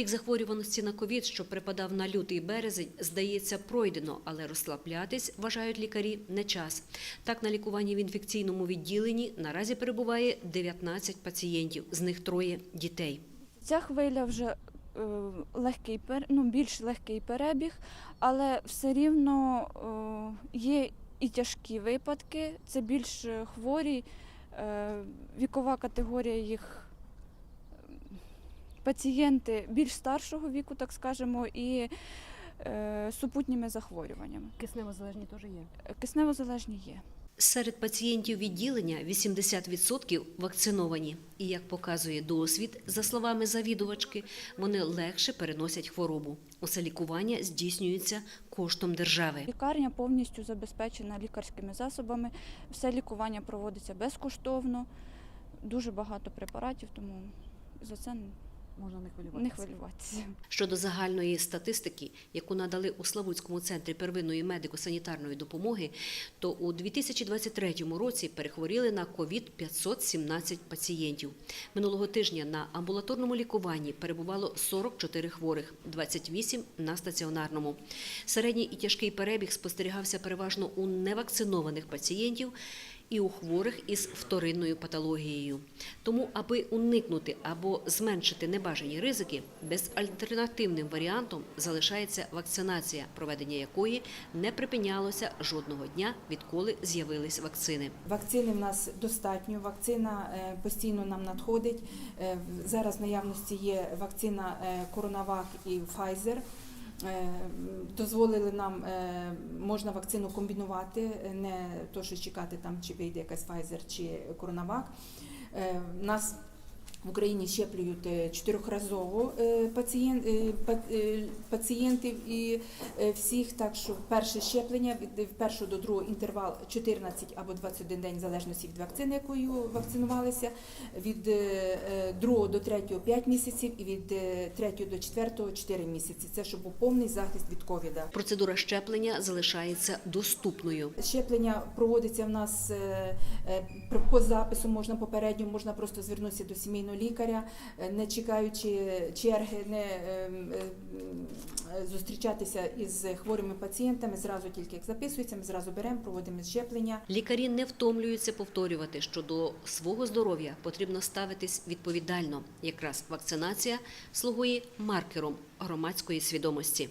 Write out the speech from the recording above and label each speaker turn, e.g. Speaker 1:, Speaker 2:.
Speaker 1: Пік захворюваності на ковід, що припадав на лютий березень, здається, пройдено, але розслаблятись, вважають лікарі, не час. Так, на лікуванні в інфекційному відділенні наразі перебуває 19 пацієнтів, з них троє дітей.
Speaker 2: Ця хвиля вже е, легкий ну, більш легкий перебіг, але все рівно е, є і тяжкі випадки. Це більш е, хворі, вікова категорія їх пацієнти більш старшого віку, так скажемо, і е, супутніми захворюваннями.
Speaker 3: Кисневозалежні теж є.
Speaker 2: Кисневозалежні є.
Speaker 1: Серед пацієнтів відділення 80% вакциновані. І як показує досвід, за словами завідувачки, вони легше переносять хворобу. Усе лікування здійснюється коштом держави.
Speaker 2: Лікарня повністю забезпечена лікарськими засобами. Все лікування проводиться безкоштовно. Дуже багато препаратів, тому за це
Speaker 3: Можна не хвилюватися.
Speaker 2: не хвилюватися.
Speaker 1: Щодо загальної статистики, яку надали у Славутському центрі первинної медико-санітарної допомоги, то у 2023 році перехворіли на ковід 517 пацієнтів. Минулого тижня на амбулаторному лікуванні перебувало 44 хворих, 28 на стаціонарному. Середній і тяжкий перебіг спостерігався переважно у невакцинованих пацієнтів і у хворих із вторинною патологією. Тому, аби уникнути або зменшити небажані ризики, безальтернативним варіантом залишається вакцинація, проведення якої не припинялося жодного дня, відколи з'явились вакцини.
Speaker 4: Вакцини в нас достатньо. Вакцина е, постійно нам надходить. Е, Зараз в наявності є вакцина е, Коронавак і Pfizer. Е, Дозволили нам, е, можна вакцину комбінувати, не то, що чекати там, чи вийде якась Pfizer чи Коронавак. Е, Нас в Україні щеплюють е, чотирьохразово е, е, па- пацієнтів і всіх, так що перше щеплення від першого до другого інтервал 14 або 21 день, в залежності від вакцини, якою вакцинувалися, від другого до третього 5 місяців і від третього до четвертого 4 місяці. Це щоб був повний захист від ковіда.
Speaker 1: Процедура щеплення залишається доступною.
Speaker 4: Щеплення проводиться в нас по запису, можна попередньо, можна просто звернутися до сімейного лікаря, е, не чекаючи черги, не е, е, е, зустрічатися із хворими пацієнтами. Зразу тільки як записується, ми зразу беремо, проводимо щеплення.
Speaker 1: Лікарі не втомлюються повторювати, що до свого здоров'я потрібно ставитись відповідально. Якраз вакцинація слугує маркером громадської свідомості.